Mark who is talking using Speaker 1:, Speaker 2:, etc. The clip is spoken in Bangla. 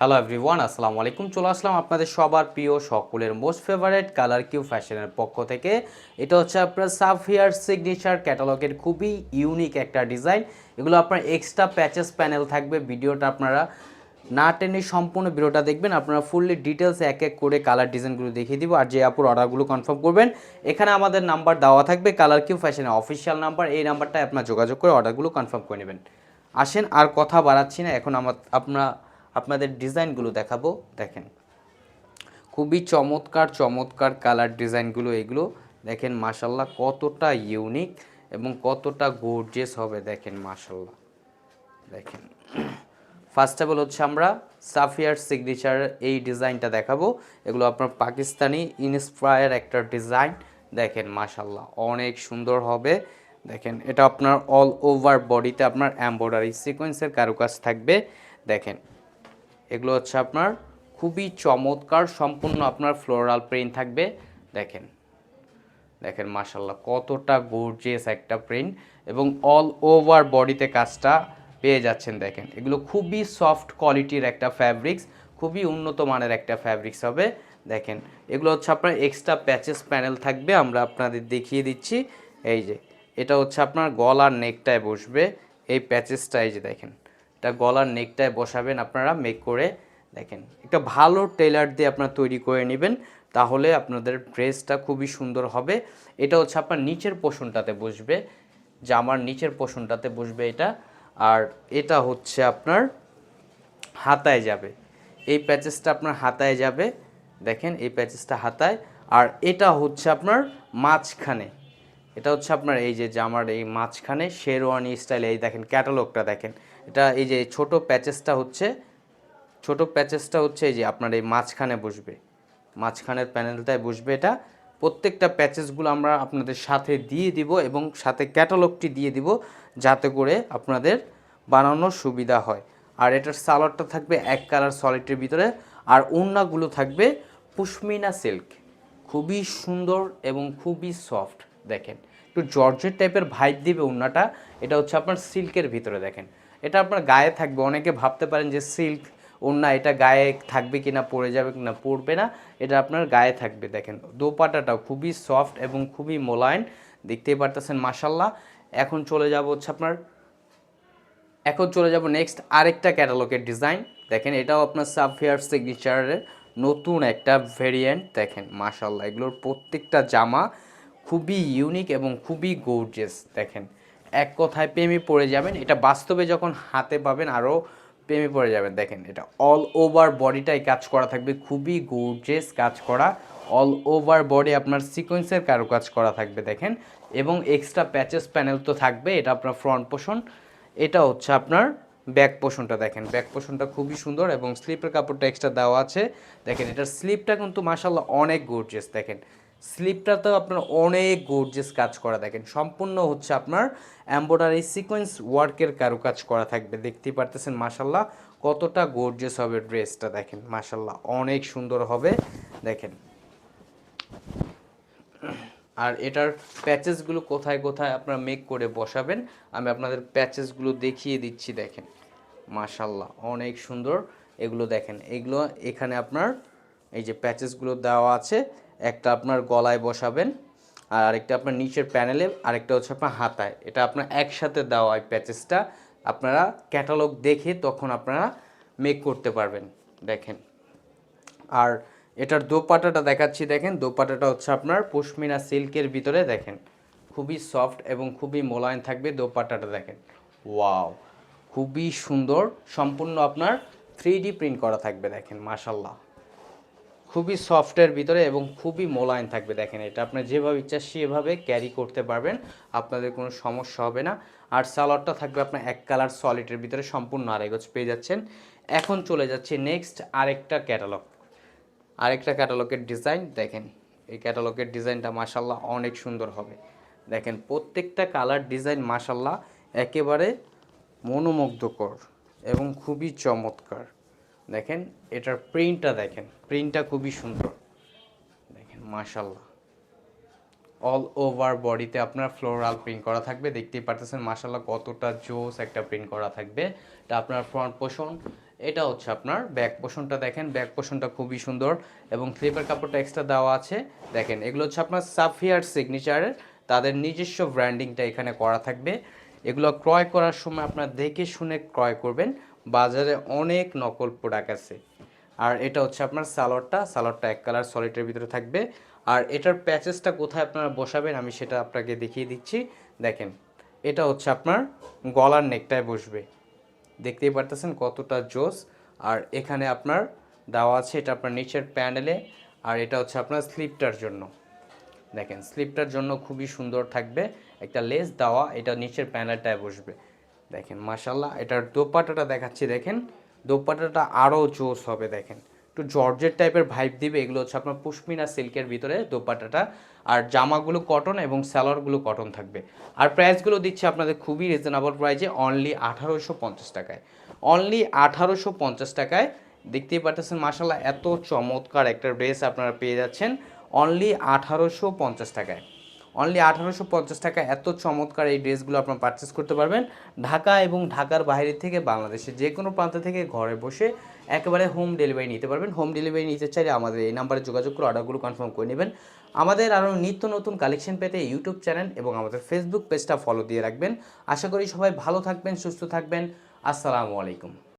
Speaker 1: হ্যালো এভরিওয়ান আসসালামু আলাইকুম। চলে আসলাম আপনাদের সবার প্রিয় সকলের মোস্ট ফেভারেট কালার কিউ ফ্যাশনের পক্ষ থেকে। এটা হচ্ছে আপনার সাফিয়ার সিগনেচার ক্যাটালগের খুবই ইউনিক একটা ডিজাইন এগুলো আপনার এক্সট্রা প্যাচেস প্যানেল থাকবে। ভিডিওটা আপনারা না টেনে সম্পূর্ণ ভিডিওটা দেখবেন। আপনারা ফুললি ডিটেলস এক এক করে কালার ডিজাইনগুলো দেখিয়ে দিব। আর যে আপুর অর্ডারগুলো কনফার্ম করবেন, এখানে আমাদের নাম্বার দেওয়া থাকবে। কালার কিউ ফ্যাশনের অফিসিয়াল নাম্বার এই নাম্বারটায় আপনার যোগাযোগ করে অর্ডারগুলো কনফার্ম করে নেবেন। আসেন, আর কথা বাড়াচ্ছি না। এখন আমার আপনারা আপনাদের ডিজাইনগুলো দেখাবো, দেখেন। খুবই চমৎকার চমৎকার কালার ডিজাইনগুলো এগুলো। দেখেন মাশাল্লাহ কতটা ইউনিক এবং কতটা গোর্জিয়াস হবে, দেখেন মাশাল্লাহ দেখেন। ফার্স্ট অফ অল হচ্ছে আমরা সাফিয়ার সিগনেচার এই ডিজাইনটা দেখাবো। এগুলো আপনার পাকিস্তানি ইনস্পায়ার একটা ডিজাইন। দেখেন মাশাল্লাহ অনেক সুন্দর হবে। দেখেন, এটা আপনার অল ওভার বডিতে আপনার এম্ব্রয়ডারি সিকোয়েন্সের কারুকাজ থাকবে। দেখেন। এগুলো হচ্ছে আপনার খুবই চমৎকার, সম্পূর্ণ আপনার ফ্লোরাল প্রিন্ট থাকবে। দেখেন দেখেন মাশাল্লাহ কতটা গর্জিয়াস একটা প্রিন্ট এবং অল ওভার বডিতে কাজটা পেয়ে যাচ্ছেন, দেখেন। এগুলো খুবই সফট কোয়ালিটির একটা ফ্যাব্রিক্স খুবই উন্নত মানের একটা ফ্যাব্রিক্স হবে, দেখেন। এগুলো হচ্ছে আপনার এক্সট্রা প্যাচেস প্যানেল থাকবে, আমরা আপনাদের দেখিয়ে দিচ্ছি। এই যে, এটা হচ্ছে আপনার গলার নেকটায় বসবে, এই প্যাচেসটা এই যে দেখেন। এটা গলার নেকটায় বসাবেন আপনারা মেক করে দেখেন। একটা ভালো টেলার দিয়ে আপনারা তৈরি করে নেবেন, তাহলে আপনাদের ড্রেসটা খুবই সুন্দর হবে। এটা হচ্ছে আপনার নিচের পোষণটাতে বসবে, জামার নিচের পোষণটাতে বসবে এটা। আর এটা হচ্ছে আপনার হাতায় যাবে। এই প্যাচেসটা আপনার হাতায় যাবে, দেখেন এই প্যাচেসটা হাতায়। আর এটা হচ্ছে আপনার মাঝখানে। এটা হচ্ছে আপনার এই যে জামার এই মাঝখানে শেরওয়ানি স্টাইল এই দেখেন ক্যাটালগটা দেখেন। এটা এই যে ছোট প্যাচেসটা হচ্ছে, ছোট প্যাচেসটা হচ্ছে এই যে আপনার এই মাঝখানে বসবে। মাঝখানের প্যানেলটায় বসবে এটা। প্রত্যেকটা প্যাচেসগুলো আমরা আপনাদের সাথে দিয়ে দিব এবং সাথে ক্যাটালগটি দিয়ে দিব যাতে করে আপনাদের বানানোর সুবিধা হয়। আর এটার সালোয়ারটা থাকবে এক কালার সলিডের ভিতরে আর ওড়নাগুলো থাকবে পুশমিনা সিল্ক খুবই সুন্দর এবং খুবই সফট দেখেন। একটু জর্জের টাইপের ভাইব দিবে ওড়নাটা, এটা হচ্ছে আপনার সিল্কের ভিতরে দেখেন। এটা আপনার গায়ে থাকবে, অনেকে ভাবতে পারেন যে সিল্ক ওড়না এটা গায়ে থাকবে কি না পড়ে যাবে কি না পড়বে না, এটা আপনার গায়ে থাকবে। দেখেন, দোপাটাটাও খুবই সফট এবং খুবই মোলায়েম, দেখতেই পারতেছেন মাসাল্লাহ এখন চলে যাব হচ্ছে আপনার, এখন চলে যাব নেক্সট আরেকটা ক্যাটালগের ডিজাইন দেখেন, এটাও আপনার সাফিয়ার সিগনেচারের নতুন একটা ভেরিয়েন্ট দেখেন মাশাল্লাহ এগুলোর প্রত্যেকটা জামা খুবই ইউনিক এবং খুবই গর্জিয়াস দেখেন। এক কথায় প্রেমে পড়ে যাবেন, এটা বাস্তবে যখন হাতে পাবেন আরও প্রেমে পড়ে যাবেন। দেখেন, এটা অল ওভার বডিটাই কাজ করা থাকবে, খুবই গর্জিয়াস কাজ করা। অল ওভার বডি আপনার সিকোয়েন্সের কারও কাজ করা থাকবে, দেখেন। এবং এক্সট্রা প্যাচেস প্যানেল তো থাকবে, এটা আপনার ফ্রন্ট পোষণ এটা হচ্ছে আপনার ব্যাক পোষণটা দেখেন। ব্যাক পোষণটা খুবই সুন্দর এবং স্লিপের কাপড়টা এক্সট্রা দেওয়া আছে। দেখেন, এটার স্লিপটা কিন্তু মাসাল্লাহ অনেক গর্জিয়াস দেখেন। স্লিপটাতেও আপনার অনেক গর্জেস কাজ করা, দেখেন। সম্পূর্ণ হচ্ছে আপনার এম্ব্রয়ডারি সিকোয়েন্স ওয়ার্কের কারুকাজ করা থাকবে, দেখতেই পারতেছেন মাসাল্লাহ কতটা গর্জেস হবে ড্রেসটা, দেখেন মাসাল্লাহ অনেক সুন্দর হবে, দেখেন। আর এটার প্যাচেসগুলো কোথায় কোথায় আপনারা মেক করে বসাবেন, আমি আপনাদের প্যাচেসগুলো দেখিয়ে দিচ্ছি, দেখেন। মাশাল্লাহ অনেক সুন্দর। এগুলো দেখেন, এগুলো এখানে আপনার এই যে প্যাচেসগুলো দেওয়া আছে একটা আপনার গলায় বসাবেন আর আরেকটা আপনার নিচের প্যানেলে, আরেকটা হচ্ছে আপনার হাতায়। এটা আপনার একসাথে দেওয়া এই প্যাচেসটা আপনারা ক্যাটালগ দেখে তখন আপনারা মেক করতে পারবেন, দেখেন। আর এটার দোপাটাটা দেখাচ্ছি, দেখেন। দোপাটাটা হচ্ছে আপনার পশমিনা সিল্কের ভিতরে, দেখেন। খুবই সফট এবং খুবই মোলায়েম থাকবে দোপাটাটা, দেখেন। ওয়াও! খুবই সুন্দর, সম্পূর্ণ আপনার থ্রি প্রিন্ট করা থাকবে, দেখেন মাশাল্লাহ খুবই সফটের ভিতরে এবং খুবই মোলায়েম থাকবে, দেখেন এটা। আপনার যেভাবে ইচ্ছা সেভাবে ক্যারি করতে পারবেন, আপনাদের কোনো সমস্যা হবে না। আর সালোয়ারটা থাকবে আপনার এক কালার সলিডের ভিতরে, সম্পূর্ণ আড়াই গজ পেয়ে যাচ্ছেন। এখন চলে যাচ্ছে নেক্সট আরেকটা ক্যাটালগ আরেকটা ক্যাটালগের ডিজাইন দেখেন, এই ক্যাটালগের ডিজাইনটা মাসাল্লাহ অনেক সুন্দর হবে। দেখেন, প্রত্যেকটা কালার ডিজাইন মাসাল্লাহ একেবারে মনোমুগ্ধকর এবং খুবই চমৎকার। দেখেন, এটার প্রিন্টটা দেখেন প্রিন্টটা খুবই সুন্দর। দেখেন মাসাল্লাহ অল ওভার বডিতে আপনার ফ্লোরাল প্রিন্ট করা থাকবে, দেখতেই পারতেছেন মাসাল্লাহ কতটা জোস একটা প্রিন্ট করা থাকবে। এটা আপনার ফ্রন্ট পোষণ এটা হচ্ছে আপনার ব্যাক পোষণটা দেখেন ব্যাক পোষণটা খুবই সুন্দর এবং স্লিপের কাপড়টা এক্সট্রা দেওয়া আছে। দেখেন, এগুলো হচ্ছে আপনার সাফিয়ার সিগনেচারের তাদের নিজস্ব ব্র্যান্ডিংটা এখানে করা থাকবে। এগুলো ক্রয় করার সময় আপনার দেখে শুনে ক্রয় করবেন বাজারে অনেক নকল প্রোডাক্ট আছে। আর এটা হচ্ছে আপনার সালোয়ারটা সালোয়ারটা এক কালার সলিডের ভিতরে থাকবে। আর এটার প্যাচেসটা কোথায় আপনারা বসাবেন আমি সেটা আপনাকে দেখিয়ে দিচ্ছি। দেখেন, এটা হচ্ছে আপনার গলার নেকটায় বসবে। দেখতেই পারতেছেন কতটা জোস। আর এখানে আপনার দেওয়া আছে, এটা আপনার নিচের প্যানেলে আর এটা হচ্ছে আপনার স্লিপটার জন্য। দেখেন, স্লিপটার জন্য খুবই সুন্দর থাকবে। একটা লেস দেওয়া, এটা নিচের প্যানেলটায় বসবে। দেখেন মাশাল্লাহ এটার দোপাটাটা দেখাচ্ছি, দেখেন। দোপাটাটা আরও জোস হবে, দেখেন। একটু জর্জের টাইপের ভাইব দিবে, এগুলো হচ্ছে আপনার পুষ্মিনা সিল্কের ভিতরে দোপাটাটা আর জামাগুলো কটন এবং স্যালোয়ারগুলো কটন থাকবে। আর প্রাইসগুলো দিচ্ছে আপনাদের খুবই রিজনেবল প্রাইসে, অনলি আঠারোশো পঞ্চাশ টাকায়। অনলি আঠারোশো পঞ্চাশ টাকায়, দেখতেই পারতেছেন মাসাল্লাহ এত চমৎকার একটা ড্রেস আপনারা পেয়ে যাচ্ছেন। অনলি আঠারোশো পঞ্চাশ টাকায়। অনলি আঠারোশো পঞ্চাশ টাকা এত চমৎকার এই ড্রেসগুলো আপনারা পারচেস করতে পারবেন। ঢাকা এবং ঢাকার বাইরে থেকে বাংলাদেশে যে কোনো প্রান্ত থেকে ঘরে বসে একেবারে হোম ডেলিভারি নিতে পারবেন। হোম ডেলিভারি নিতে চাইলে আমাদের এই নাম্বারে যোগাযোগ করে অর্ডারগুলো কনফার্ম করে নেবেন। আমাদের আরও নিত্য নতুন কালেকশন পেতে ইউটিউব চ্যানেল এবং আমাদের ফেসবুক পেজটা ফলো দিয়ে রাখবেন। আশা করি সবাই ভালো থাকবেন, সুস্থ থাকবেন। আসসালামু আলাইকুম।